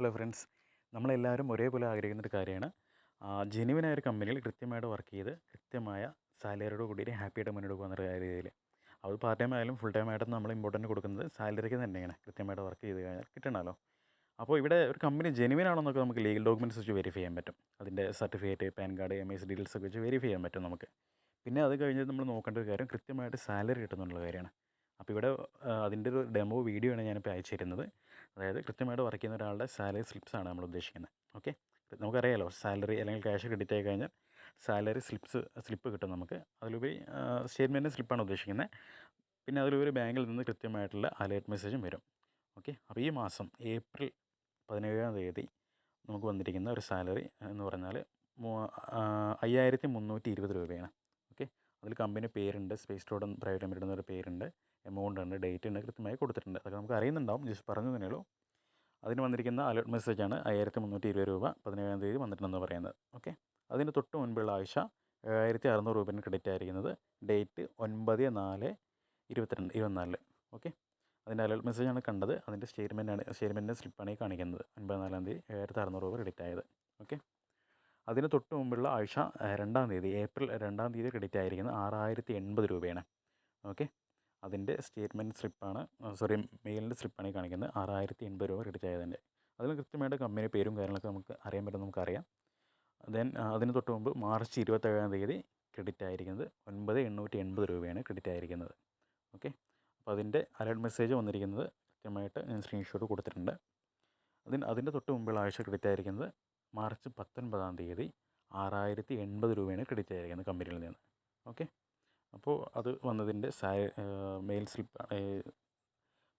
Hello friends നമ്മളെല്ലാവരും ഒരേപോലെ ആഗ്രഹിക്കുന്ന ഒരു കാര്യമാണ്. ജെനുവിനായ ഒരു കമ്പനിയിൽ കൃത്യമായിട്ട് വർക്ക് ചെയ്ത് കൃത്യമായ സാലറിയോട് കൂടി ഹാപ്പിയായിട്ട് മുന്നോട്ട് പോകുന്ന ഒരു രീതിയിൽ. അത് പാർട്ട് ടൈം ആയാലും ഫുൾ ടൈം ആയിട്ടും നമ്മൾ ഇമ്പോർട്ടന്റ് കൊടുക്കുന്നത് സാലറിക്ക് തന്നെയാണ്. കൃത്യമായിട്ട് വർക്ക് ചെയ്ത് കഴിഞ്ഞാൽ കിട്ടണമല്ലോ. അപ്പോൾ ഇവിടെ ഒരു കമ്പനി ജെനുവിൻ ആണെന്നൊക്കെ നമുക്ക് ലീഗൽ ഡോക്യുമെന്റ്സ് വെച്ച് വെരിഫൈ ചെയ്യാൻ പറ്റും. അതിന്റെ certificate PAN card M S details ഒക്കെ വെച്ച് വെരിഫൈ ചെയ്യാൻ പറ്റും നമുക്ക്. പിന്നെ അത് കഴിഞ്ഞ് നമ്മൾ നോക്കേണ്ട ഒരു കാര്യം കൃത്യമായിട്ട് സാലറി കിട്ടുന്നുള്ള കാര്യമാണ്. അപ്പോൾ ഇവിടെ അതിന്റെ ഒരു ഡെമോ വീഡിയോ ആണ് ഞാനിപ്പോൾ അയച്ചു തരുന്നത് അതായത് കൃത്യമായിട്ട് വർക്ക് ചെയ്യുന്ന ഒരാളുടെ സാലറി സ്ലിപ്സ് ആണ് നമ്മൾ ഉദ്ദേശിക്കുന്നത്. ഓക്കെ? നമുക്കറിയാലോ സാലറി അല്ലെങ്കിൽ ക്യാഷ് ക്രെഡിറ്റ് ആയി കഴിഞ്ഞാൽ സാലറി സ്ലിപ്സ് സ്ലിപ്പ് കിട്ടും നമുക്ക്. അതിലുപരി സ്റ്റേറ്റ്മെന്റ് സ്ലിപ്പാണ് ഉദ്ദേശിക്കുന്നത്. പിന്നെ അതിലുപരി ബാങ്കിൽ നിന്ന് കൃത്യമായിട്ടുള്ള അലേർട്ട് മെസ്സേജും വരും. ഓക്കെ? അപ്പോൾ ഈ മാസം ഏപ്രിൽ പതിനേഴാം തീയതി നമുക്ക് വന്നിരിക്കുന്ന ഒരു സാലറി എന്ന് പറഞ്ഞാൽ അയ്യായിരത്തി മുന്നൂറ്റി ഇരുപത് രൂപയാണ്. അതിൽ കമ്പനി പേരുണ്ട്. സ്പേസ് ടോഡ് പ്രൈവറ്റ് ലിമിറ്റഡ് എന്നൊരു പേരുണ്ട്. എമൗണ്ട് ഉണ്ട്. ഡേറ്റ് ഉണ്ട്. കൃത്യമായി കൊടുത്തിട്ടുണ്ട്. അതൊക്കെ നമുക്ക് അറിയുന്നുണ്ടാവും. ജസ്റ്റ് പറഞ്ഞു തന്നേ ഉള്ളൂ. അതിന് വന്നിരിക്കുന്ന അലേർട്ട് മെസ്സേജാണ് അയ്യായിരത്തി മുന്നൂറ്റി ഇരുപത് രൂപ പതിനേഴാം തീയതി വന്നിട്ടുണ്ടെന്ന് പറയുന്നത്. ഓക്കെ അതിന് തൊട്ട് മുൻപുള്ള ആഴ്ച ഏഴായിരത്തി അറുന്നൂറ് രൂപേന്റെ ക്രെഡിറ്റ് ആയിരിക്കുന്നത് ഡേറ്റ് ഒൻപത് നാല് ഇരുപത്തിരണ്ട് ഇരുപത്തിനാലിൽ. ഓക്കെ അതിന്റെ അലേർട്ട് മെസ്സേജാണ് കണ്ടത്. അതിന്റെ സ്റ്റേറ്റ്മെന്റാണ് സ്റ്റേറ്റ്മെന്റിന്റെ സ്ലിപ്പാണ് ഈ കാണിക്കുന്നത്. ഒൻപത് നാലാം തീയതി ഏഴായിരത്തി അറുന്നൂറ് രൂപ ക്രെഡിറ്റ് ആയത്. ഓക്കെ അതിന് തൊട്ട് മുമ്പുള്ള ആഴ്ച രണ്ടാം തീയതി ഏപ്രിൽ രണ്ടാം തീയതി ക്രെഡിറ്റ് ആയിരിക്കുന്നത് ആറായിരത്തി എൺപത് രൂപയാണ്. ഓക്കെ? അതിന്റെ സ്റ്റേറ്റ്മെന്റ് സ്ലിപ്പാണ് സോറി മെയിലിന്റെ സ്ലിപ്പാണ് ഈ കാണിക്കുന്നത്. ആറായിരത്തി എൺപത് രൂപ ക്രെഡിറ്റ് ആയതിന്റെ. അതിൽ കൃത്യമായിട്ട് കമ്പനി പേരും കാര്യങ്ങളൊക്കെ നമുക്ക് അറിയാൻ പറ്റും നമുക്കറിയാം. ദെൻ അതിന് തൊട്ട് മുമ്പ് മാർച്ച് ഇരുപത്തേഴാം തീയതി ക്രെഡിറ്റ് ആയിരിക്കുന്നത് ഒൻപത് എണ്ണൂറ്റി എൺപത് രൂപയാണ് ക്രെഡിറ്റ് ആയിരിക്കുന്നത്. ഓക്കെ? അപ്പോൾ അതിന്റെ അലേർട്ട് മെസ്സേജ് വന്നിരിക്കുന്നത് കൃത്യമായിട്ട് ഞാൻ സ്ക്രീൻഷോട്ട് കൊടുത്തിട്ടുണ്ട്. അതിന് അതിന്റെ തൊട്ട് മുമ്പുള്ള ആഴ്ച ക്രെഡിറ്റ് ആയിരിക്കുന്നത് മാർച്ച് പത്തൊൻപതാം തീയതി ആറായിരത്തി എൺപത് രൂപയാണ് ക്രെഡിറ്റ് ആയിരിക്കുന്നത് കമ്പനിയിൽ നിന്ന്. ഓക്കെ? അപ്പോൾ അത് വന്നതിന്റെ സാ മെയിൽ സ്ലിപ്പ്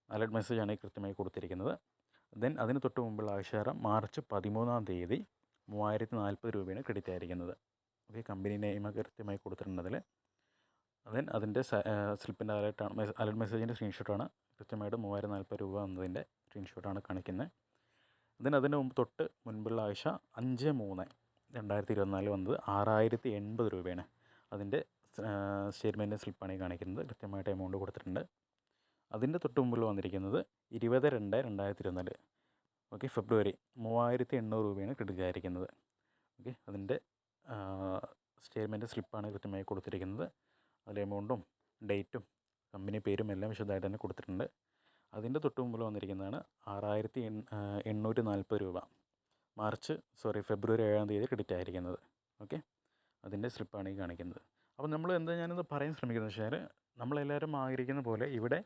അലേർട്ട് മെസ്സേജാണ് കൃത്യമായി കൊടുത്തിരിക്കുന്നത്. ദെൻ അതിന് തൊട്ട് മുമ്പുള്ള ആഴ്ചകാരം മാർച്ച് പതിമൂന്നാം തീയതി മൂവായിരത്തി നാൽപ്പത് രൂപയാണ് ക്രെഡിറ്റ് ആയിരിക്കുന്നത്. ഓക്കെ? കമ്പനി നെയിമ കൃത്യമായി കൊടുത്തിട്ടുണ്ട് അതിൽ ദെൻ അതിന്റെ സ്ലിപ്പിന്റെ അലേർട്ടാണ് അലേർട്ട് മെസ്സേജിന്റെ സ്ക്രീൻഷോട്ടാണ് കൃത്യമായിട്ട് മൂവായിരത്തി നാൽപ്പത് രൂപ വന്നതിന്റെ സ്ക്രീൻഷോട്ടാണ് കാണിക്കുന്നത്. അതിന് മുമ്പ് തൊട്ട് മുൻപുള്ള ആഴ്ച അഞ്ച് മൂന്ന് രണ്ടായിരത്തി ഇരുപത്തിനാല് വന്നത് ആറായിരത്തി എൺപത് രൂപയാണ്. അതിന്റെ സ്റ്റേറ്റ്മെന്റ് സ്ലിപ്പാണ് ഈ കാണിക്കുന്നത്. കൃത്യമായിട്ട് എമൗണ്ട് കൊടുത്തിട്ടുണ്ട്. അതിന്റെ തൊട്ട് മുമ്പിൽ വന്നിരിക്കുന്നത് ഇരുപത് രണ്ട് രണ്ടായിരത്തി ഇരുപത്തിനാല്. ഓക്കെ ഫെബ്രുവരി മൂവായിരത്തി എണ്ണൂറ് രൂപയാണ് ക്രെഡിറ്റ് ആയിരിക്കുന്നത് ഓക്കെ അതിന്റെ സ്റ്റേറ്റ്മെന്റ് സ്ലിപ്പാണ് കൃത്യമായി കൊടുത്തിരിക്കുന്നത്. അതിൽ എമൗണ്ടും ഡേറ്റും കമ്പനി പേരും എല്ലാം വിശദമായിട്ട് തന്നെ കൊടുത്തിട്ടുണ്ട്. അതിന്റെ തൊട്ട് മുമ്പിൽ വന്നിരിക്കുന്നതാണ് ആറായിരത്തി എണ്ണൂറ്റി നാൽപ്പത് രൂപ. മാർച്ച് സോറി ഫെബ്രുവരി ഏഴാം തീയതി ക്രെഡിറ്റ് ആയിരിക്കുന്നത്. ഓക്കെ? അതിന്റെ സ്ലിപ്പാണ് ഈ കാണിക്കുന്നത്. അപ്പോൾ നമ്മൾ എന്താ ഞാനിത് പറയാൻ ശ്രമിക്കുന്നത് വെച്ചാൽ നമ്മളെല്ലാവരും ആഗ്രഹിക്കുന്ന പോലെ ഇവിടെ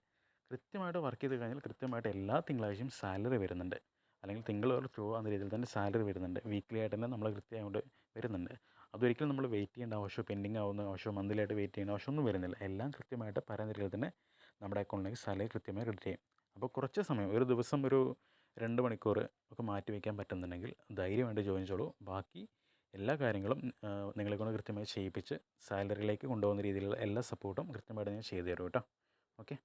കൃത്യമായിട്ട് വർക്ക് ചെയ്ത് കഴിഞ്ഞാൽ കൃത്യമായിട്ട് എല്ലാ തിങ്കളാഴ്ചയും സാലറി വരുന്നുണ്ട്. അല്ലെങ്കിൽ തിങ്കൾ ഒരു ചൊവ്വ എന്ന രീതിയിൽ തന്നെ സാലറി വരുന്നുണ്ട്. വീക്ക്ലി ആയിട്ട് തന്നെ നമ്മൾ കൃത്യമായിട്ട് വരുന്നുണ്ട്. അതൊരിക്കലും നമ്മൾ വെയിറ്റ് ചെയ്യേണ്ട. ആവശ്യമോ പെൻഡിങ് ആവുന്ന. ആവശ്യമോ മന്ത്ലി ആയിട്ട് വെയിറ്റ് ചെയ്യേണ്ട. ആവശ്യമൊന്നും വരുന്നില്ല. എല്ലാം കൃത്യമായിട്ട് പരാതിരികൾ തന്നെ നമ്മുടെ അക്കൗണ്ടിലേക്ക് സാലറി കൃത്യമായി ക്രെഡിറ്റ് ചെയ്യും. അപ്പോൾ കുറച്ച് സമയം ഒരു ദിവസം ഒരു രണ്ട് മണിക്കൂർ ഒക്കെ മാറ്റി വയ്ക്കാൻ പറ്റുന്നുണ്ടെങ്കിൽ ധൈര്യമായിട്ട് ജോയിൻ ചെയ്തോളൂ. ബാക്കി എല്ലാ കാര്യങ്ങളും നിങ്ങളെ കൊണ്ട് കൃത്യമായി ചെയ്യിപ്പിച്ച് സാലറിയിലേക്ക് കൊണ്ടുപോകുന്ന രീതിയിലുള്ള എല്ലാ സപ്പോർട്ടും കൃത്യമായിട്ട് ഞാൻ ചെയ്തു തരും കേട്ടോ. ഓക്കെ